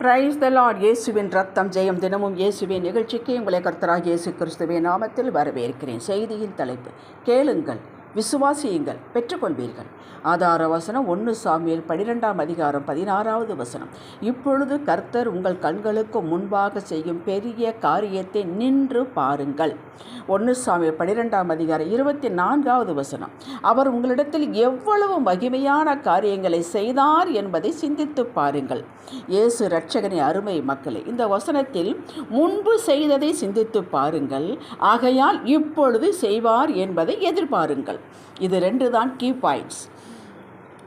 Praise the Lord இயேசுவின் ரத்தம் ஜெயம் தினமும் இயேசுவின் நிகழ்ச்சிக்கு உங்களை கர்த்தராக இயேசு கிறிஸ்துவின் நாமத்தில் வரவேற்கிறேன். செய்தியின் தலைப்பு கேளுங்கள். விசுவாசியுங்கள் பெற்றுக்கொள்வீர்கள். ஆதார வசனம் ஒன்று சாமியில் பனிரெண்டாம் அதிகாரம் பதினாறாவது வசனம். இப்பொழுது கர்த்தர் உங்கள் கண்களுக்கு முன்பாக செய்யும் பெரிய காரியத்தை நின்று பாருங்கள். ஒன்று சாமியில் பனிரெண்டாம் அதிகாரம் இருபத்தி நான்காவது வசனம். அவர் உங்களிடத்தில் எவ்வளவு மகிமையான காரியங்களை செய்தார் என்பதை சிந்தித்து பாருங்கள். இயேசு ரட்சகனை அருமை மக்களே இந்த வசனத்தில் முன்பு செய்ததை சிந்தித்து பாருங்கள். ஆகையால் இப்பொழுது செய்வார் என்பதை எதிர்பாருங்கள். இது ரெண்டு தான் கீ பாயிண்ட்ஸ்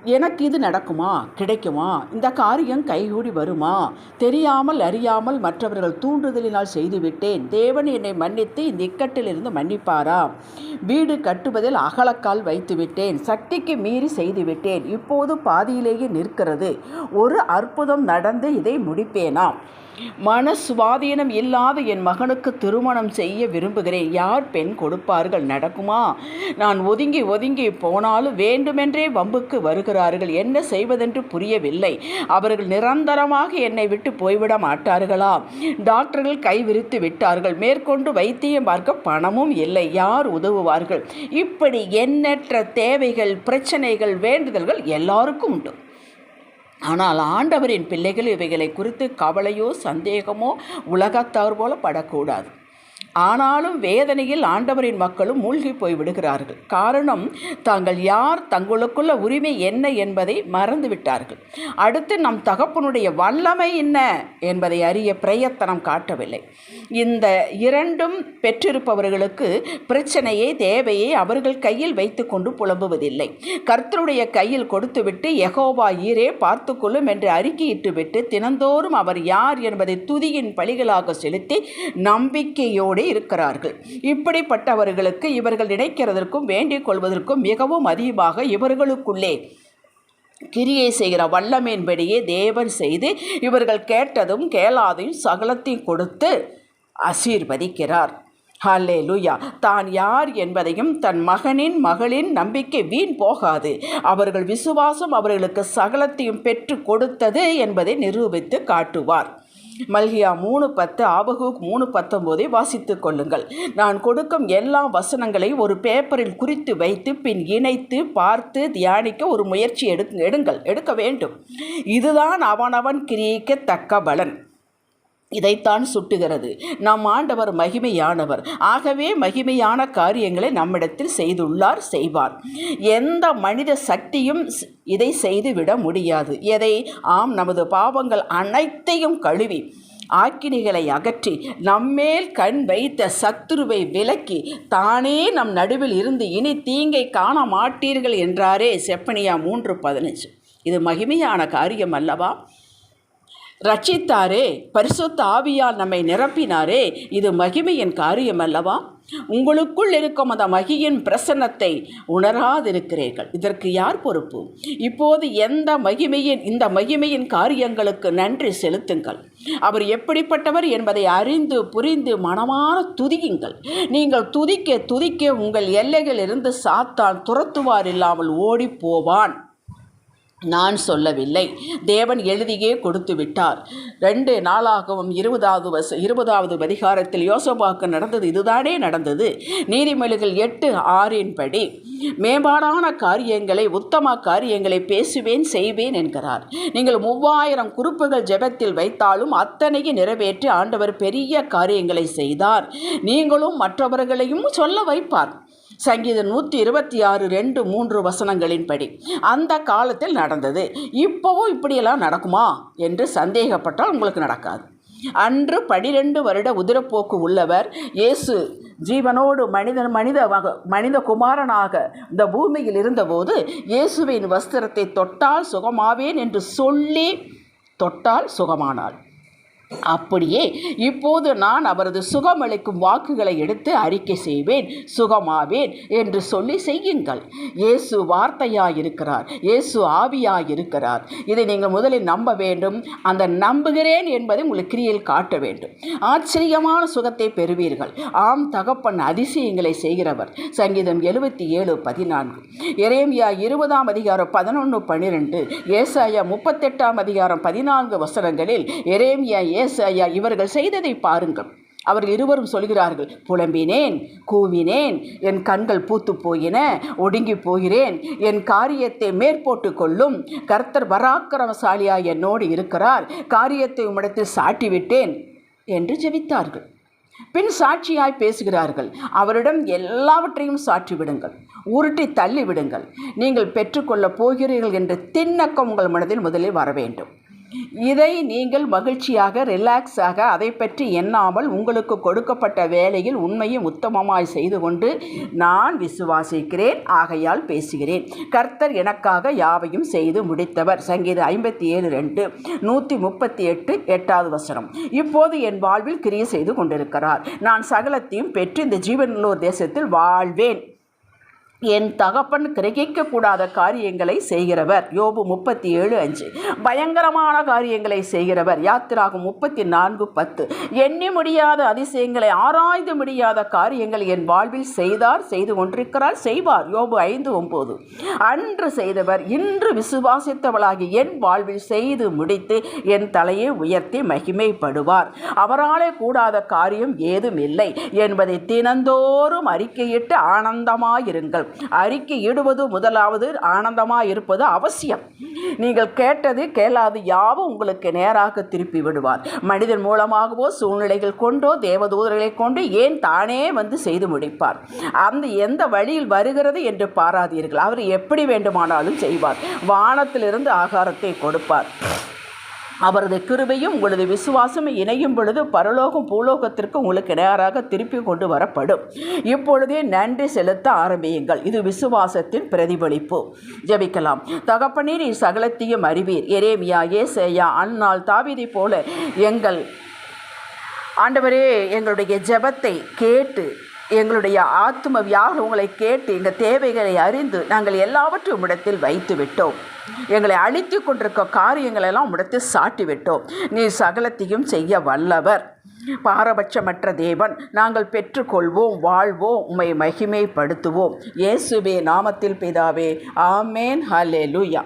எனக்கு இது நடக்குமா? கிடைக்குமா? இந்த காரியம் கைகூடி வருமா? தெரியாமல் அறியாமல் மற்றவர்கள் தூண்டுதலினால் செய்துவிட்டேன். தேவன் என்னை மன்னித்து இந்த இக்கட்டிலிருந்து மன்னிப்பாரா? வீடு கட்டுவதில் அகலக்கால் வைத்துவிட்டேன். சக்திக்கு மீறி செய்துவிட்டேன். இப்போது பாதியிலேயே நிற்கிறது. ஒரு அற்புதம் நடந்து இதை முடிப்பேனா? மன சுவாதீனம் இல்லாத என் மகனுக்கு திருமணம் செய்ய விரும்புகிறேன். யார் பெண் கொடுப்பார்கள்? நடக்குமா? நான் ஒதுங்கி ஒதுங்கி போனாலும் வேண்டுமென்றே வம்புக்கு இருக்கிறார்கள் என்ன செய்வதென்று புரியவில்லை. அவர்கள் நிரந்தரமாக என்னை விட்டு போய்விட மாட்டார்களா டாக்டர்கள் கைவிரித்து விட்டார்கள். மேற்கொண்டு வைத்தியம் பார்க்க பணமும் இல்லை. யார் உதவுவார்கள்? இப்படி எண்ணற்ற தேவைகள் பிரச்சனைகள் வேண்டுதல்கள் எல்லாருக்கும் உண்டு. ஆனால் ஆண்டவரின் பிள்ளைகள் இவைகளை குறித்து கவலையோ சந்தேகமோ உலகத்தார் போல படக்கூடாது. ஆனாலும் வேதனையில் ஆண்டவரின் மக்களும் மூழ்கி போய் விடுகிறார்கள். காரணம் தாங்கள் யார் தங்களுக்குள்ள உரிமை என்ன என்பதை மறந்துவிட்டார்கள். அடுத்து நம் தகப்பனுடைய வல்லமை என்ன என்பதை அறிய பிரயத்தனம் காட்டவில்லை. இந்த இரண்டும் பெற்றிருப்பவர்களுக்கு பிரச்சனையை தேவையை அவர்கள் கையில் வைத்து கொண்டு புலம்புவதில்லை. கர்த்தருடைய கையில் கொடுத்துவிட்டு எகோவா ஈரே பார்த்து கொள்ளும் என்று அறிக்கையிட்டுவிட்டு தினந்தோறும் அவர் யார் என்பதை துதியின் பழிகளாக செலுத்தி நம்பிக்கையோடு கொண்டே இருக்கிறார்கள். இப்படிப்பட்டவர்களுக்கு இவர்கள் நினைக்கிறதற்கும் வேண்டிக் கொள்வதற்கும் மிகவும் அதிகமாக இவர்களுக்குள்ளே கிரியை செய்கிற வல்லமையின்படியே தேவன் செய்து இவர்கள் கேட்டதும் கேளாதையும் சகலத்தையும் கொடுத்து ஆசீர்வதிக்கிறார். ஹாலே லூயா தான் யார் என்பதையும் தன் மகனின் மகளின் நம்பிக்கை வீண் போகாது. அவர்கள் விசுவாசம் அவர்களுக்கு சகலத்தையும் பெற்று கொடுத்தது என்பதை நிரூபித்து காட்டுவார். மல்கியா மூணு பத்து ஆபகு மூணு பத்தொம்போதை வாசித்து கொள்ளுங்கள். நான் கொடுக்கும் எல்லா வசனங்களையும் ஒரு பேப்பரில் குறித்து வைத்து பின் இணைத்து பார்த்து தியானிக்க ஒரு முயற்சி எடு எடுங்கள் எடுக்க வேண்டும். இதுதான் அவனவன் கிரியைக்க தக்க பலன். இதைத்தான் சுட்டுகிறது. நம் ஆண்டவர் மகிமையானவர். ஆகவே மகிமையான காரியங்களை நம்மிடத்தில் செய்துள்ளார் செய்வார். எந்த மனித சக்தியும் இதை செய்துவிட முடியாது. எதை? ஆம் நமது பாவங்கள் அனைத்தையும் கழுவி ஆக்கினிகளை அகற்றி நம்மேல் கண் வைத்த சத்துருவை விலக்கி தானே நம் நடுவில் இருந்து இனி தீங்கை காண மாட்டீர்கள் என்றாரே செப்பனியா மூன்று பதினஞ்சு. இது மகிமையான காரியம் அல்லவா? ரட்சித்தாரே பரிசுத்த ஆவியால் நம்மை நிரப்பினாரே இது மகிமையின் காரியம் அல்லவா உங்களுக்குள் இருக்கும் அந்த மகியின் பிரசன்னத்தை உணராதிருக்கிறீர்கள். இதற்கு யார் பொறுப்பு? இப்போது எந்த மகிமையின் இந்த மகிமையின் காரியங்களுக்கு நன்றி செலுத்துங்கள். அவர் எப்படிப்பட்டவர் என்பதை அறிந்து புரிந்து மனமான துதியுங்கள். நீங்கள் துதிக்க துதிக்க உங்கள் எல்லைகளிலிருந்து சாத்தான் துரத்துவார் இல்லாமல் ஓடி போவான் நான் சொல்லவில்லை. தேவன் எழுதியே கொடுத்து விட்டார் ரெண்டு நாளாகவும் இருபதாவது வச இருபதாவது அதிகாரத்தில் யோசபாக்கு நடந்தது இதுதானே நடந்தது. நீதிமொழிகள் எட்டு ஆறின் படி மேம்பாடான காரியங்களை உத்தம காரியங்களை பேசுவேன் செய்வேன் என்கிறார். நீங்கள் மூவாயிரம் குறிப்புகள் ஜெபத்தில் வைத்தாலும் அத்தனையை நிறைவேற்றி ஆண்டவர் பெரிய காரியங்களை செய்தார். நீங்களும் மற்றவர்களையும் சொல்ல வைப்பார். சங்கீதம் நூற்றி இருபத்தி ஆறு ரெண்டு மூன்று வசனங்களின்படி. அந்த காலத்தில் நடந்தது. இப்போவும் இப்படியெல்லாம் நடக்குமா? என்று சந்தேகப்பட்டால் உங்களுக்கு நடக்காது. அன்று பனிரெண்டு வருட உதிரப்போக்கு உள்ளவர் இயேசு ஜீவனோடு மனிதன் மனித மனித குமாரனாக இந்த பூமியில் இருந்தபோது இயேசுவின் வஸ்திரத்தை தொட்டால் சுகமாவேன் என்று சொல்லி தொட்டால் சுகமானாள் அப்படியே இப்போது நான் அவரது சுகமளிக்கும் வாக்குகளை எடுத்து அறிக்கை செய்வேன் சுகமாவேன் என்று சொல்லி செய்யுங்கள். இயேசு வார்த்தையாயிருக்கிறார் இயேசு ஆவியாயிருக்கிறார். இதை நீங்கள் முதலில் நம்ப வேண்டும் அந்த நம்புகிறேன் என்பதை உங்களுக்கு கிரியில் காட்ட வேண்டும். ஆச்சரியமான சுகத்தை பெறுவீர்கள். ஆம் தகப்பன் அதிசயங்களை செய்கிறவர். சங்கீதம் எழுபத்தி ஏழு பதினான்கு. எரேமியா இருபதாம் அதிகாரம் பதினொன்று பன்னிரெண்டு. ஏசாயா முப்பத்தெட்டாம் அதிகாரம் பதினான்கு வசனங்களில் எரேமியா ஏசாயா இவர்கள் செய்ததை பாருங்கள். அவர்கள் இருவரும் சொல்கிறார்கள் புலம்பினேன் கூவினேன் என் கண்கள் பூத்து போயின ஒடுங்கி போகிறேன் என் காரியத்தை மேற்போட்டு கொள்ளும். கர்த்தர் பராக்கிரமசாலியா என்னோடு இருக்கிறார். காரியத்தை உம்மிடத்தில் சாட்டிவிட்டேன் என்று ஜெபித்தார்கள். பின் சாட்சியாய் பேசுகிறார்கள் அவரிடம் எல்லாவற்றையும் சாற்றி விடுங்கள் உருட்டி தள்ளி விடுங்கள் நீங்கள் பெற்றுக்கொள்ளப் போகிறீர்கள் என்ற திண்ணக்கம் உங்கள் மனதில் முதலில் வர வேண்டும் இதை நீங்கள் மகிழ்ச்சியாக ரிலாக்ஸாக அதை பற்றி எண்ணாமல் உங்களுக்கு கொடுக்கப்பட்ட வேலையில் உண்மையும் உத்தமமாய் செய்து கொண்டு நான் விசுவாசிக்கிறேன் ஆகையால் பேசுகிறேன். கர்த்தர் எனக்காக யாவையும் செய்து முடித்தவர். சங்கீதம் ஐம்பத்தி ஏழு ரெண்டு நூற்றி முப்பத்தி எட்டு எட்டாவது வசனம். இப்போது என் வாழ்வில் கிரியை செய்து கொண்டிருக்கிறார். நான் சகலத்தையும் பெற்று இந்த ஜீவனுள்ளோர் தேசத்தில் வாழ்வேன். என் தகப்பன் கிரகிக்கக்கூடாத காரியங்களை செய்கிறவர். யோபு முப்பத்தி ஏழு அஞ்சு. பயங்கரமான காரியங்களை செய்கிறவர். யாத்திராகும் முப்பத்தி நான்கு பத்து. எண்ணி முடியாத அதிசயங்களை ஆராய்ந்து முடியாத காரியங்கள் என் வாழ்வில் செய்தார் செய்து கொண்டிருக்கிறார் செய்வார். யோபு ஐந்து ஒம்பது. அன்று செய்தவர் இன்று விசுவாசித்தவளாகி என் வாழ்வில் செய்து முடித்து என் தலையை உயர்த்தி மகிமைப்படுவார். அவராலே கூடாத காரியம் ஏதும் இல்லை என்பதை தினந்தோறும் அறிக்கையிட்டு ஆனந்தமாயிருங்கள். அறிக்கை இடுவது முதலாவது ஆனந்தமாக இருப்பது அவசியம். நீங்கள் கேட்டது கேளாது யாவும் உங்களுக்கு நேராக திருப்பி விடுவார். மனிதன் மூலமாகவோ சூழ்நிலைகள் கொண்டோ தேவதூதர்களை கொண்டு ஏன் தானே வந்து செய்து முடிப்பார்? அந்த எந்த வழியில் வருகிறது என்று பாராதீர்கள். அவர் எப்படி வேண்டுமானாலும் செய்வார். வானத்திலிருந்து ஆகாரத்தை கொடுப்பார். அவரது கிருபையும் உங்களது விசுவாசமும் இணையும் பொழுது பரலோகம் பூலோகத்திற்கு உங்களுக்கு நேராக திருப்பி கொண்டு வரப்படும். இப்பொழுதே நன்றி செலுத்த ஆரம்பியுங்கள். இது விசுவாசத்தின் பிரதிபலிப்பு. ஜெபிக்கலாம். தகப்பனே நீ சகலத்தையும் அறிவீர். எரேமியா ஏசேயா அந்நாள் தாவிதை போல எங்கள் ஆண்டவரே எங்களுடைய ஜெபத்தை கேட்டு எங்களுடைய ஆத்ம வியாகுலங்களை கேட்டு எங்கள் தேவைகளை அறிந்து நாங்கள் எல்லாவற்றையும் உம்மிடத்தில் வைத்து விட்டோம். எங்களை அழித்து கொண்டிருக்க காரியங்களெல்லாம் உம்மிடத்தில் சாட்டி விட்டோம். நீ சகலத்தையும் செய்ய வல்லவர். பாரபட்சமற்ற தேவன் நாங்கள் பெற்றுக்கொள்வோம் வாழ்வோம் உம்மை மகிமைப்படுத்துவோம். இயேசுவே நாமத்தில் பிதாவே ஆமேன். ஹலே லூயா